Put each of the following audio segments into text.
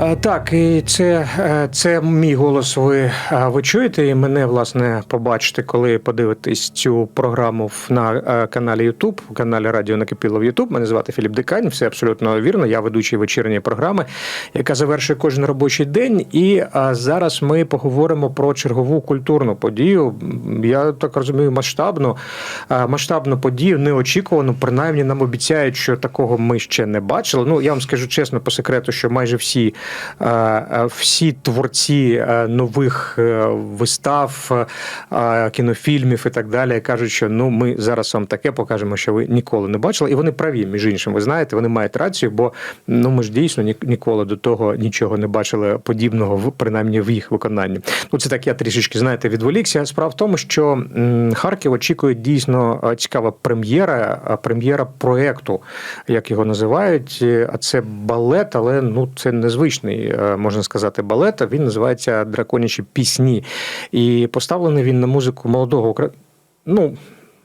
А, Так, і це, е, це мій голос. Ви, е, ви чуєте, і мене власне побачите, коли подивитесь цю програму на е, каналі YouTube, каналі Радіо Накипіло в YouTube. Мене звати Філіп Дикань. Все абсолютно вірно. Я ведучий вечірньої програми, яка завершує кожен робочий день. І е, зараз ми поговоримо про чергову культурну подію. Я так розумію, масштабну, е, масштабну подію, неочікувану. Принаймні нам обіцяють, що такого ми ще не бачили. Ну я вам скажу чесно, по секрету, що майже всі, е, е, всі творці е, нових е, вистав, е, кінофільмів і так далі кажуть, що ну ми зараз вам таке покажемо, що ви ніколи не бачили. І вони праві, між іншим, ви знаєте, вони мають рацію, бо ну ми ж дійсно ні- ніколи до того нічого не бачили подібного принаймні в їх виконанні. Ну це так я трішечки знаєте відволікся. Справа в тому, що Харків очікує дійсно е, цікава прем'єра, е, прем'єра проекту, як його називають. Е, А це балет, але ну це незвичний, е, можна сказати, балет. Він називається Драконячі пісні. І поставлений він на музику молодого ну.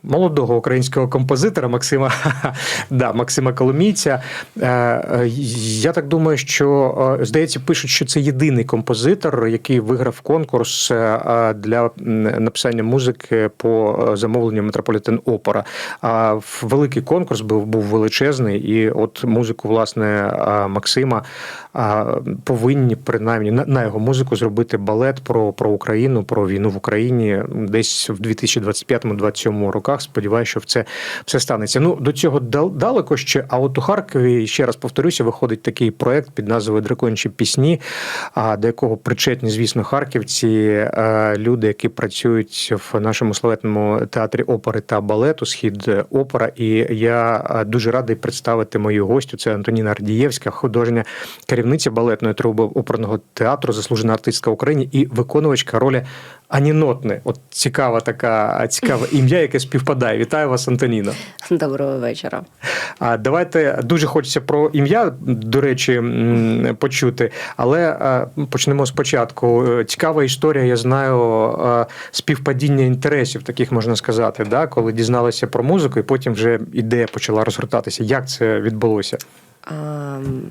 Молодого українського композитора Максима да, Максима Коломійця. Е, Я так думаю, що е, здається, пишуть, що це єдиний композитор, який виграв конкурс е, для написання музики по замовленню Метрополітен Опера. А великий конкурс був був величезний, і от музику власне Максима повинні принаймні на, на його музику зробити балет про, про Україну, про війну в Україні десь в 2025-2027 роках. Сподіваюся, що це все станеться. Ну до цього далеко ще. А от у Харкові ще раз повторюся, виходить такий проект під назвою Дракончі пісні, а до якого причетні, звісно, харківці, люди, які працюють в нашому славетному театрі опери та балету Схід опера. І я дуже радий представити мою гостю. Це Антоніна Ардієвська, художня керівниця балетної труби оперного театру, заслужена артистка України і виконувачка ролі Анінотне. От цікава така цікаве ім'я, яке співпадає. Вітаю вас, Антоніна. Доброго вечора. А давайте дуже хочеться про ім'я, до речі, почути. Але почнемо спочатку. Е, Цікава історія, я знаю, співпадіння інтересів, таких можна сказати, да? коли дізналися про музику, і потім вже ідея почала розгортатися. Як це відбулося? Ам,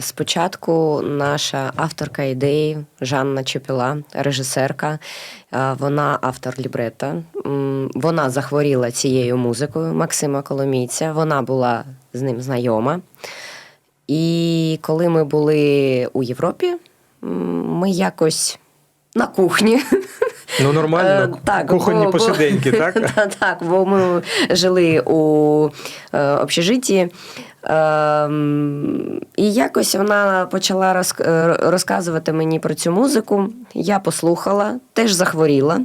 Спочатку наша авторка ідеї Жанна Чепіла, режисерка, вона автор лібрета. Вона захворіла цією музикою Максима Коломійця. Вона була з ним знайома. І коли ми були у Європі, ми якось на кухні. Ну, нормально, Е, кухонні бо- бо- посиденьки, так? Так, бо ми жили у е, общежитті. Ем, і якось вона почала е, розказувати мені про цю музику. Я послухала, теж захворіла.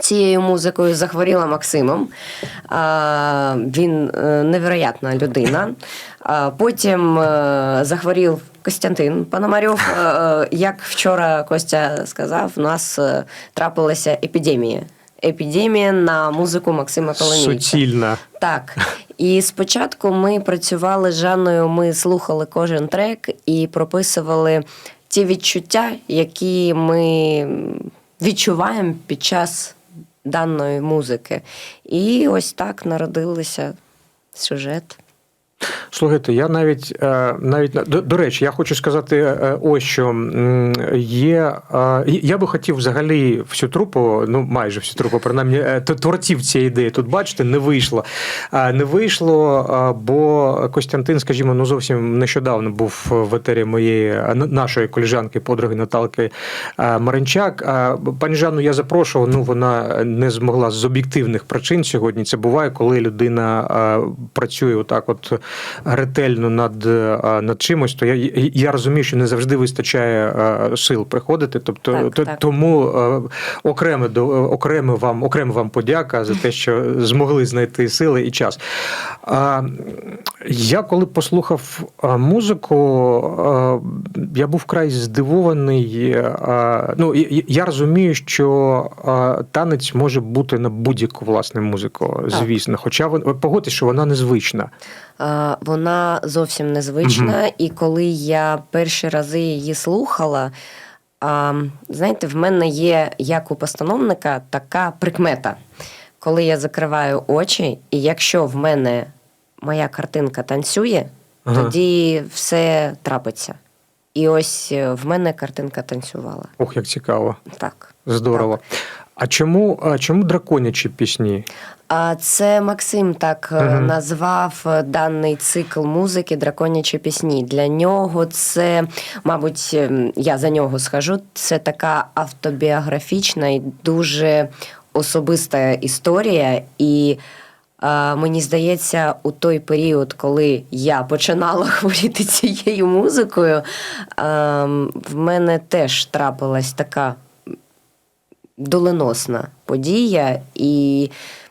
Цією музикою захворіла Максимом. Він е, невероятна людина. Потім захворів Костянтин Пономарьов. Е, е, як вчора Костя сказав, у нас е, трапилася епідемія. Епідемія на музику Максима Коломійця. Суцільна. Так. І спочатку ми працювали з Жанною, ми слухали кожен трек і прописували ті відчуття, які ми відчуваємо під час даної музики. І ось так народилися сюжет. Слухайте, я навіть е, навіть до, до речі, я хочу сказати е, ось що є. е, Я би хотів взагалі всю трупу, ну майже всю трупу, принаймні творців цієї ідеї. Тут бачите, не вийшло. Не вийшло, бо Костянтин, скажімо, ну зовсім нещодавно був в етері моєї нашої коліжанки, подруги Наталки Маринчак. Пані Жанну я запрошував. Ну вона не змогла з об'єктивних причин сьогодні. Це буває, коли людина працює отак, от ретельно над, е, над чимось, то я, я розумію, що не завжди вистачає е, сил приходити. Тобто, Так, то- так. тому е, окреме до вам, окрема вам подяка за те, що змогли знайти сили і час. Я коли послухав музику, я був край здивований. Ну, я розумію, що танець може бути на будь-яку власне музику, звісно. Хоча погодьтесь, що вона незвична. Е, Вона зовсім незвична, і коли я перші рази її слухала, знаєте, в мене є, як у постановника, така прикмета. Коли я закриваю очі, і якщо в мене моя картинка танцює, Ага. тоді все трапиться. І ось е, в мене картинка танцювала. Ох, як цікаво. Так. Здорово. А чому, а чому драконячі пісні? А це Максим так е, Мгм. назвав е, даний цикл музики Драконячі пісні. Для нього це, мабуть, ем, я за нього скажу. Це така автобіографічна і дуже особиста історія. І е, мені здається, у той період, коли я починала хворіти цією музикою, е, в мене теж трапилась така доленосна подія, і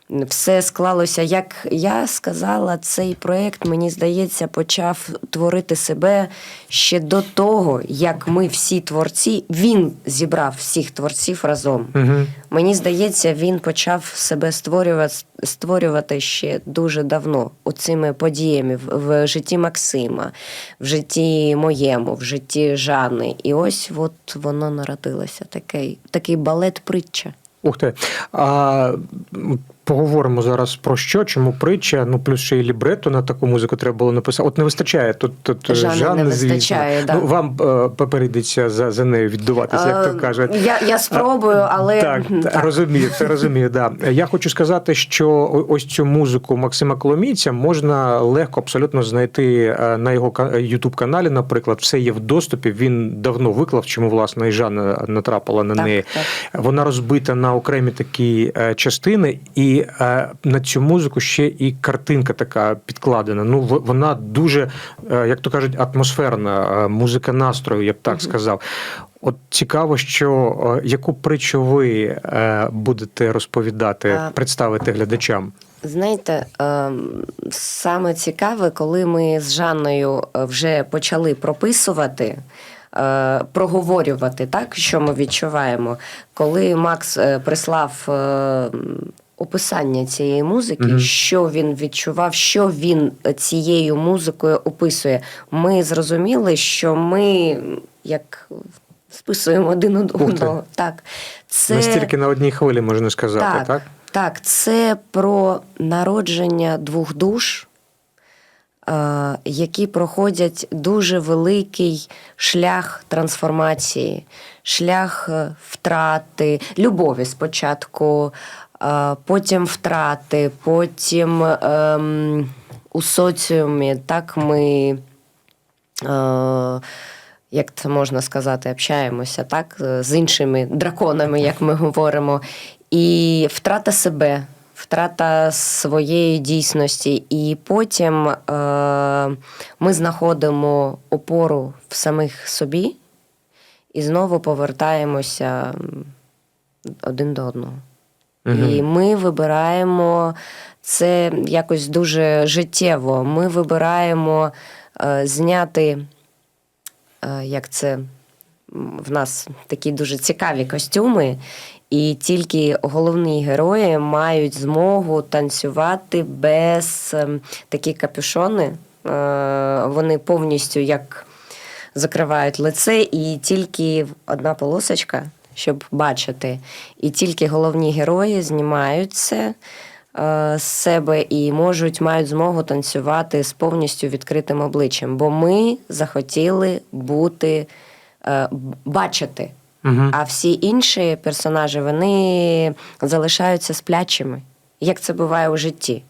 все склалося, як я сказала, цей проєкт, мені здається, почав творити себе ще до того, як ми всі творці, він зібрав всіх творців разом. Угу. Мені здається, він почав себе створювати, створювати ще дуже давно оцими подіями в, в житті Максима, в житті моєму, в житті Жани. І ось от воно народилося. Такий, такий балет притча. Ух ти. А, поговоримо зараз про що, чому притча, ну плюс ще й лібретто на таку музику треба було написати. От не вистачає тут, тут Жанни не Жанни, вистачає, да. Ну, вам е, попередиться за, за нею віддуватися, як Е, то кажуть. Я, я спробую, але Так, так, розумію, це розумію. Да. Я хочу сказати, що ось цю музику Максима Коломійця можна легко абсолютно знайти е, на його Ютуб каналі. Наприклад, все є в доступі. Він давно виклав, чому власне і Жанна натрапила на Так, неї. так. Вона розбита на окремі такі е, частини, і е, на цю музику ще і картинка така підкладена. Ну в- вона дуже, е, як то кажуть, атмосферна, е, музика настрою, я б так сказав. От цікаво, що е, яку притчу ви е, будете розповідати, А- представити глядачам. Знаєте, ем, саме цікаве, коли ми з Жанною е, вже почали прописувати. е, Проговорювати так, що ми відчуваємо, коли Макс е, прислав е, описання цієї музики, Мгм. що він відчував, що він цією музикою описує. Ми зрозуміли, що ми як списуємо один одного. Так, це Настільки на одній хвилі можна сказати, так? так, так, це про народження двох душ, е, які проходять дуже великий шлях трансформації, шлях е, втрати, любові спочатку, потім втрати, потім ем, у соціумі так ми. Е, як це можна сказати, общаємося так е, з іншими драконами, як ми говоримо, і втрата себе, втрата своєї дійсності. І потім е, ми знаходимо опору в самих собі і знову повертаємося один до одного. І ми вибираємо це якось дуже життєво. Ми вибираємо е, зняти, е, як це в нас такі дуже цікаві костюми, і тільки головні герої мають змогу танцювати без ем, такі капюшони. Е, Вони повністю як закривають лице, і тільки одна полосочка, щоб бачити. І тільки головні герої знімають це е, з себе і можуть, мають змогу танцювати з повністю відкритим обличчям. Бо ми захотіли бути, е, бачити. Мгм. А всі інші персонажі вони залишаються сплячими, як це буває у житті.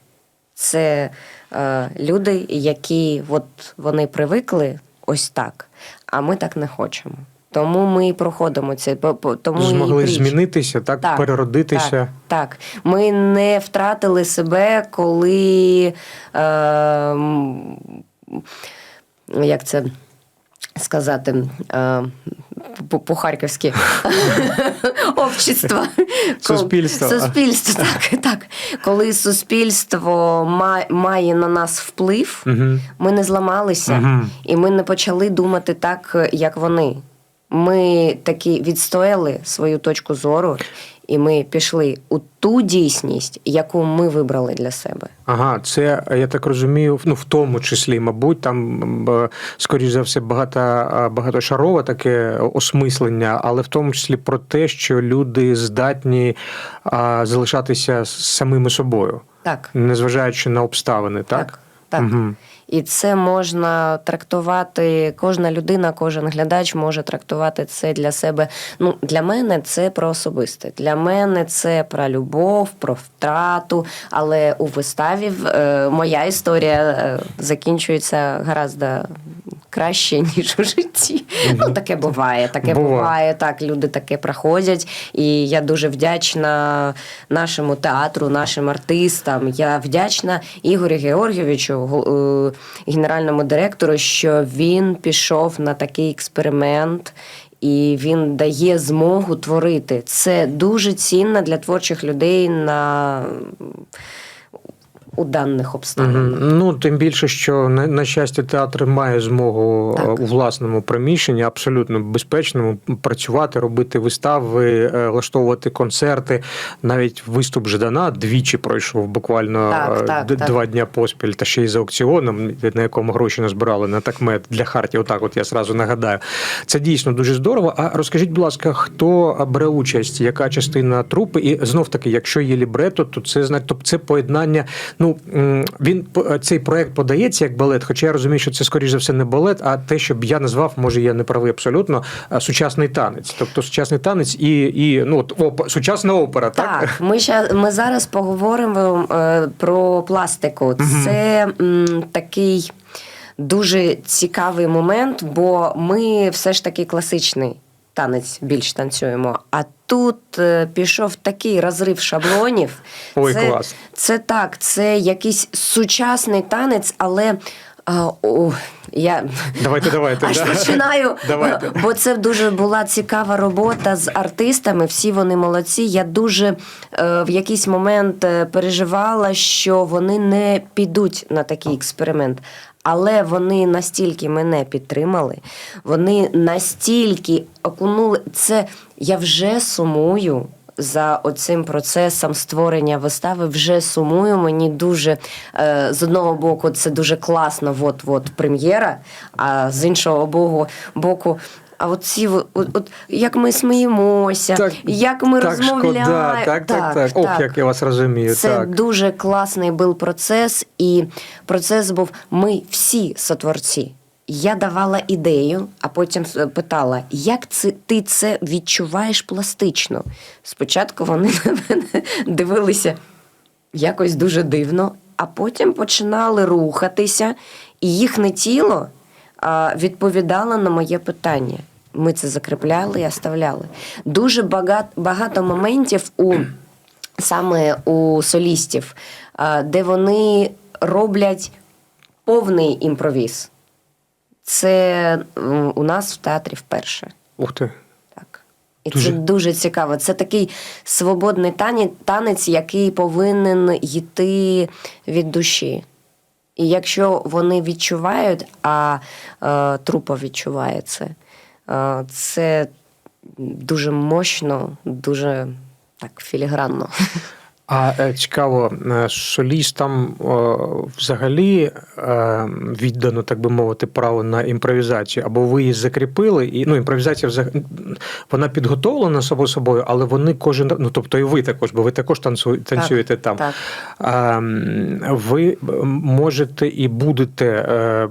Це е, люди, які от вони привикли ось так, а ми так не хочемо. Тому ми і проходимо це. Тому Змогли притч. змінитися, так, Так, переродитися. Так, так. Ми не втратили себе, коли. Е, як це сказати? Е, по- по-харківськи общество. Суспільство. Суспільство, так, так. Коли суспільство має на нас вплив, ми не зламалися і ми не почали думати так, як вони. Ми таки відстояли свою точку зору, і ми пішли у ту дійсність, яку ми вибрали для себе. Ага, це я так розумію, ну в тому числі, мабуть, там скоріш за все багато, багатошарове таке осмислення, але в тому числі про те, що люди здатні а, залишатися самими собою, Так. незважаючи на обставини, так? Так. так. Мгм. І це можна трактувати, кожна людина, кожен глядач може трактувати це для себе. Ну, для мене це про особисте. Для мене це про любов, про втрату. Але у виставі е, моя історія е, закінчується гораздо краще, ніж у житті. Ну, таке буває. Таке Буває. буває. Так, люди таке проходять. І я дуже вдячна нашому театру, нашим артистам. Я вдячна Ігорю Георгійовичу, е, генеральному директору, що він пішов на такий експеримент. І він дає змогу творити. Це дуже цінно для творчих людей на у даних обставинах. Ну, тим більше, що на, на щастя, театр має змогу Так. е, у власному приміщенні, абсолютно безпечному, працювати, робити вистави, е, влаштовувати концерти. Навіть виступ Ждана двічі пройшов буквально Так, е, так, д- так. два дня поспіль, та ще й за аукціоном, на якому гроші назбирали на такмет для Харті. Отак, от я зразу нагадаю. Це дійсно дуже здорово. А розкажіть, будь ласка, хто бере участь, яка частина трупи? І знов таки, якщо є лібрето, то це значить, тобто це поєднання. Ну м, він цей проект подається як балет, хоча я розумію, що це скоріш за все не балет, а те, що б я назвав, може я не правий абсолютно, сучасний танець. Тобто сучасний танець і, і ну от оп, сучасна опера, так? Так, ми ща, ми зараз поговоримо е, про пластику. Це м, такий дуже цікавий момент, бо ми все ж таки класичний танець більш танцюємо. А тут е, пішов такий розрив шаблонів. Ой, це, клас. Це так, це якийсь сучасний танець, але. А, о, я Давайте, давайте. аж да. починаю, Давайте. бо це дуже була цікава робота з артистами. Всі вони молодці. Я дуже е, в якийсь момент е, переживала, що вони не підуть на такий експеримент. Але вони настільки мене підтримали, вони настільки окунули це. Я вже сумую за оцим процесом створення вистави. Вже сумую. Мені дуже е, з одного боку це дуже класно, от от прем'єра, а з іншого боку. А от ці от, от як ми сміємося, Так, як ми так розмовляємо. шкода, так, так, так. Ох, як я вас розумію. Це так. дуже класний був процес, і процес був ми всі сотворці. Я давала ідею, а потім питала, як це ти це відчуваєш пластично? Спочатку вони на мене дивилися якось дуже дивно, а потім починали рухатися, і їхнє тіло відповідало на моє питання. Ми це закріпляли і оставляли. Дуже багато, багато моментів у саме у солістів, де вони роблять повний імпровіз. Це у нас в театрі вперше. Ух ти. Так. І Дуже- це дуже цікаво. Це такий свободний танець, танець, який повинен йти від душі. І якщо вони відчувають, а е, трупа відчуває це, це дуже мощно, дуже так філігранно. А е, цікаво, е, солістам е, взагалі е, віддано, так би мовити, право на імпровізацію, або ви її закріпили, і ну імпровізація взагалі вона підготовлена само собою, але вони кожен ну тобто і ви також, бо ви також танцю, танцюєте там. так. А, ви можете і будете е,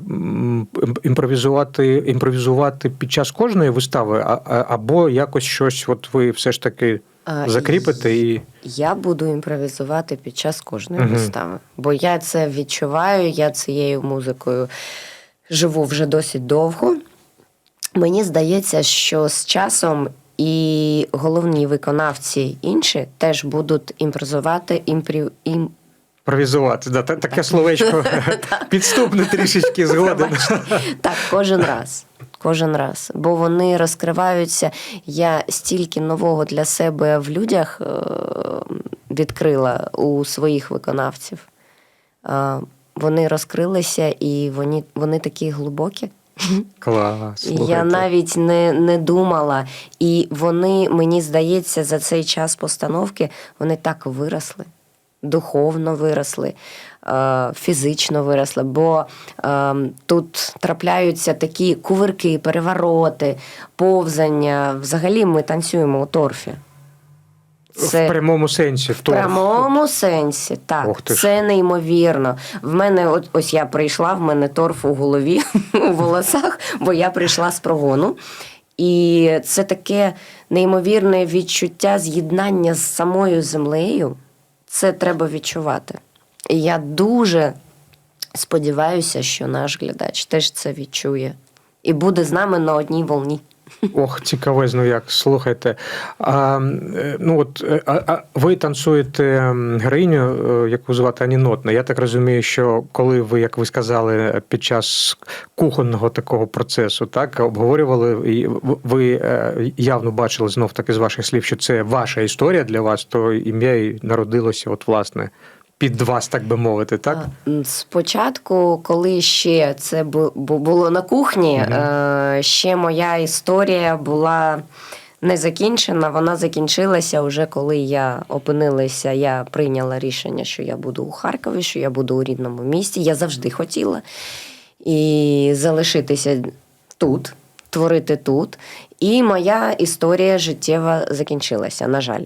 імпровізувати, імпровізувати під час кожної вистави, а- або якось щось, от ви все ж таки А, закріпите і. Я буду імпровізувати під час кожної Мгм. вистави, бо я це відчуваю, я цією музикою живу вже досить довго. Мені здається, що з часом і головні виконавці інші теж будуть імпровізувати імпрі... ім... Імпровізувати, да, та- таке словечко підступне трішечки згоден. Так, кожен раз. Кожен раз. Бо вони розкриваються. Я стільки нового для себе в людях е, відкрила у своїх виконавців. Вони розкрилися і вони, вони такі глибокі. Клас. Я навіть не, не думала. І вони, мені здається, за цей час постановки вони так виросли, духовно виросли, е, фізично виросли. Бо е, тут трапляються такі кувирки, перевороти, повзання. Взагалі ми танцюємо у торфі. Це В прямому сенсі. в прямому сенсі, так. Ох. Це неймовірно. В мене, от ось я прийшла, в мене торф у голові, у волосах, бо я прийшла з прогону. І це таке неймовірне відчуття з'єднання з самою землею. Це треба відчувати. І я дуже сподіваюся, що наш глядач теж це відчує і буде з нами на одній волні. Ох, цікавезно як. Слухайте. А, е, ну от, е, а, а ви танцюєте героїню, е, яку звати Анінотна. Я так розумію, що коли ви, як ви сказали, під час кухонного такого процесу, так, обговорювали, і ви явно бачили знов таки з ваших слів, що це ваша історія для вас, то ім'я і народилося, от, власне, під вас, так би мовити, так? Спочатку, коли ще це бу- бу- було на кухні, е, ще моя історія була не закінчена. Вона закінчилася вже коли я опинилася. Я прийняла рішення, що я буду у Харкові, що я буду у рідному місті. Я завжди хотіла і залишитися тут, творити тут. І моя історія життєва закінчилася, на жаль.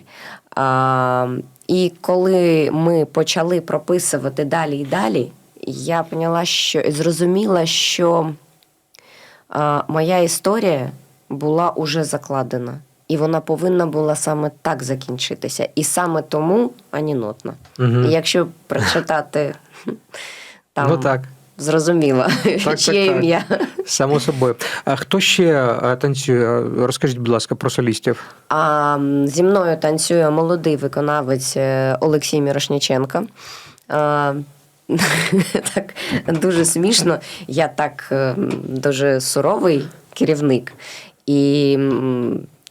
А, і коли ми почали прописувати далі і далі, я поняла, що зрозуміла, що а, моя історія була уже закладена. І вона повинна була саме так закінчитися. І саме тому анінотна. Угу. І якщо прочитати там Ну так. Зрозуміло, так, чиє так. ім'я. Само собою. А хто ще е, танцює? Розкажіть, будь ласка, про солістів. А зі мною танцює молодий виконавець е, Олексій Мірошніченко. А, так дуже смішно. Я так е, дуже суровий керівник і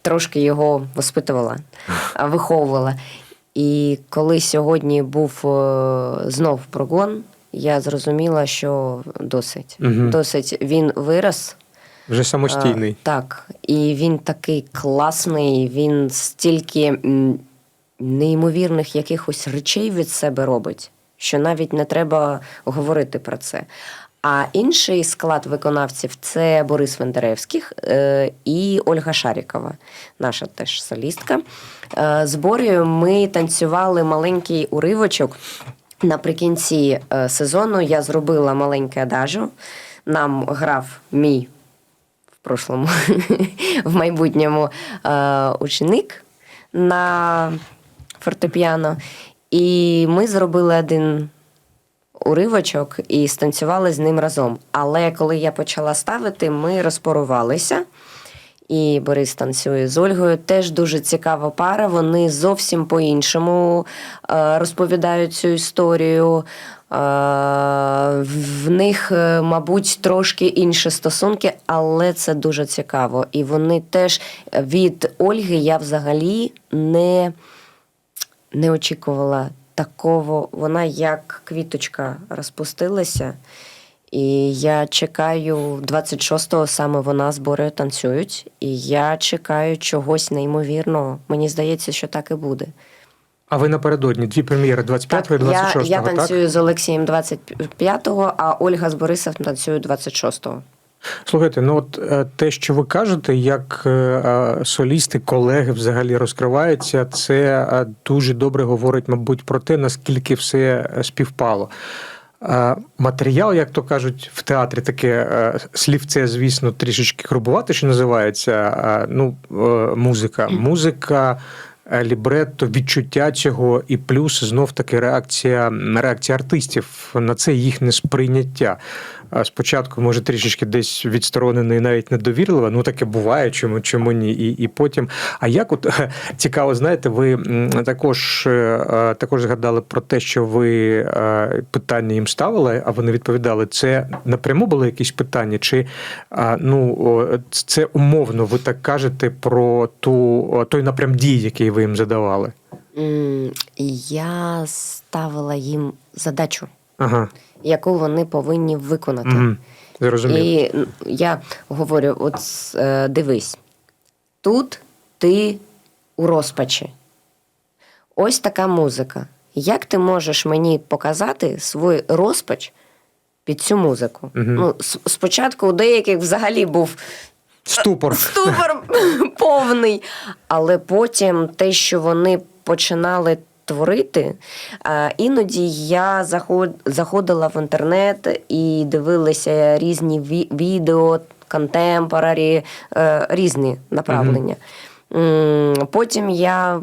трошки його воспитувала, виховувала. І коли сьогодні був е, знов прогон, я зрозуміла, що досить. Мгм. Досить він вирос. Вже самостійний. А, так, і він такий класний, він стільки неймовірних якихось речей від себе робить, що навіть не треба говорити про це. А інший склад виконавців це Борис Вендеревських е, і Ольга Шарікова, наша теж солістка. Е, з Борєю ми танцювали маленький уривочок. Наприкінці е, сезону я зробила маленьке адажу. Нам грав мій в прошлому, в майбутньому е, ученик на фортепіано. І ми зробили один уривочок і станцювали з ним разом. Але коли я почала ставити, ми розпорувалися. І Борис танцює з Ольгою. Теж дуже цікава пара. Вони зовсім по-іншому е, розповідають цю історію. Е, в них, е, мабуть, трошки інші стосунки, але це дуже цікаво. І вони теж від Ольги я взагалі не, не очікувала такого. Вона як квіточка розпустилася. І я чекаю 26-го саме вона з Борею танцюють. І я чекаю чогось неймовірного. Мені здається, що так і буде. А ви напередодні дві прем'єри 25-го і 26-го, я, я так? танцюю з Олексієм 25-го, а Ольга з Борисом танцює 26-го. Слухайте, ну от е, те, що ви кажете, як е, е, солісти, колеги взагалі розкриваються, це дуже добре говорить, мабуть, про те, наскільки все співпало. Матеріал, як то кажуть, в театрі таке е, слівце, звісно, трішечки грубувати, що називається. Ну, е, музика. Музика, е, лібретто, відчуття цього, і плюс знов таки реакція, реакція артистів на це їхнє сприйняття. Спочатку, може, трішечки десь відсторонений, навіть недовірливо, ну таке буває, чому, чому ні. І, і потім. А як от цікаво, знаєте, ви також, е, е, також згадали про те, що ви е, питання їм ставили, а вони відповідали. Це напряму були якісь питання? Чи ну, це умовно ви так кажете про ту, той напрям дій, який ви їм задавали? Я ставила їм задачу, Ага. Яку вони повинні виконати. Угу. Зрозумів. І я говорю: от е, дивись, тут ти у розпачі. Ось така музика. Як ти можеш мені показати свій розпач під цю музику? Мгм. Ну, с- спочатку у деяких взагалі був Ступор. ступор повний. Але потім те, що вони починали творити, е, іноді я заходила в інтернет і дивилася різні відео, контемпорарі, е, різні направлення. Потім я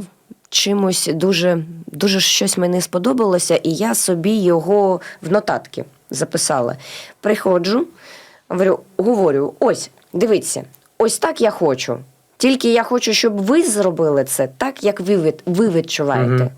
чимось дуже, дуже щось мені сподобалося, і я собі його в нотатки записала. Приходжу, говорю: ось, дивіться, ось так я хочу. Тільки я хочу, щоб ви зробили це так, як ви, від- ви відчуваєте. Мгм.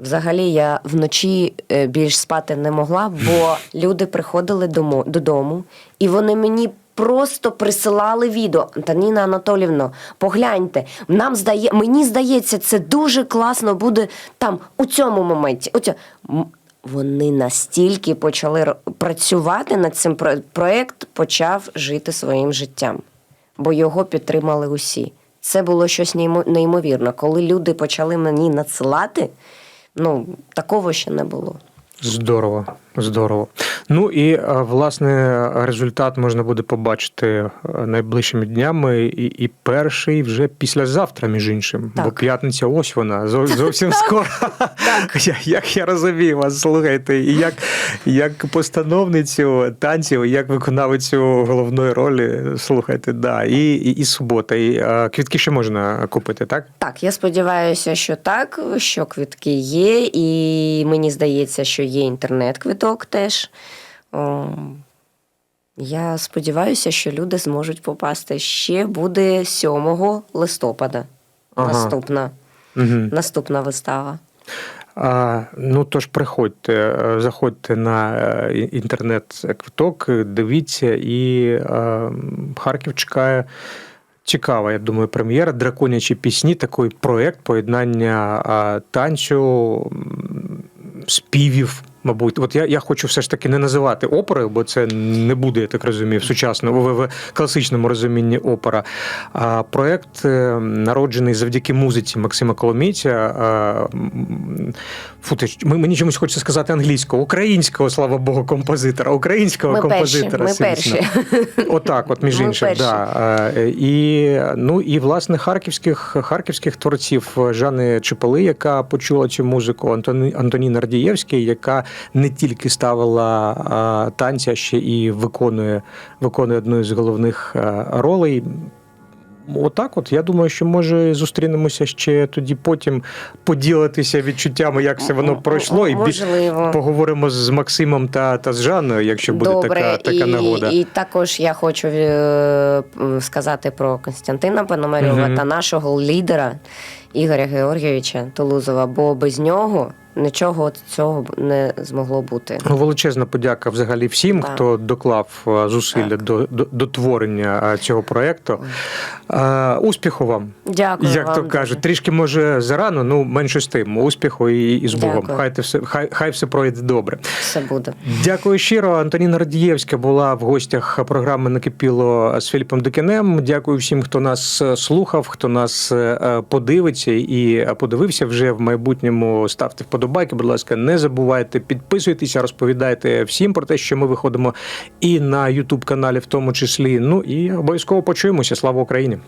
Взагалі я вночі е, більш спати не могла, бо люди приходили додому, і вони мені просто присилали відео. Антоніна Анатолівна, погляньте, нам здає, мені здається, це дуже класно буде там у цьому моменті. М, Вони настільки почали працювати над цим про- проект почав жити своїм життям, бо його підтримали усі. Це було щось неймо- неймовірне. Коли люди почали мені надсилати, ну такого ще не було. Здорово, здорово. Ну і е, власне результат можна буде побачити е, найближчими днями, і, і перший вже післязавтра, між іншим. Так. Бо п'ятниця, ось вона, зовсім скоро. Як я розумію вас, слухайте, і як, як постановницю танців, як виконавицю головної ролі, слухайте, да, і, і, і субота. І е, квітки ще можна купити, так? Так, я сподіваюся, що так, що квитки є, і мені здається, що є інтернет-квиток теж. О, я сподіваюся, що люди зможуть попасти. Ще буде 7 листопада. Ага. Наступна, Угу. наступна вистава. А, ну тож приходьте, е, заходьте на е, інтернет-квиток, дивіться, і е, Харків чекає. Цікава, я думаю, прем'єра Драконячі пісні, такий проєкт поєднання а, танцю, співів. Мабуть, от я, я хочу все ж таки не називати оперою, бо це не буде, я так розумію, в сучасному в, в класичному розумінні опера. А проєкт е, народжений завдяки музиці Максима Коломійця. а, Фу, ти, ми- мені чомусь хочеться сказати англійського, українського, слава Богу, композитора, українського Ми перші, композитора. ми звісно. перші. Отак, от між іншим, перші. да. Е, І ну і власне харківських харківських творців Жани Чепели, яка почула цю музику, Антоні Антонін Ардієвський, яка не тільки ставила а, танці, а ще і виконує виконує одну з головних а, ролей. Отак, от я думаю, що може зустрінемося ще тоді потім поділитися відчуттями, як все воно пройшло, і більш поговоримо з Максимом та, та з Жанною, якщо буде Добре, така, така і, нагода. і також я хочу е, сказати про Константина Пономарьова Мгм. та нашого лідера Ігоря Георгійовича Тулузова, бо без нього нічого цього не змогло бути. Ну, величезна подяка взагалі всім, Так. хто доклав е, зусилля до, до, до творення е, цього проєкту. Е, Успіху вам! Дякую. Як вам то дуже. кажуть, трішки може зарано, ну менше з тим. Успіху і, і з Богом. Дякую. Хай, те все, хай, хай все пройде добре. все буде. Дякую щиро. Антоніна Радієвська була в гостях програми Накипіло з Філіпом Дикинем. Дякую всім, хто нас слухав, хто нас подивиться і подивився вже в майбутньому. Ставте вподобайки, будь ласка, не забувайте підписуйтеся, розповідайте всім про те, що ми виходимо і на Ютуб каналі, в тому числі. Ну і обов'язково почуємося. Слава Україні!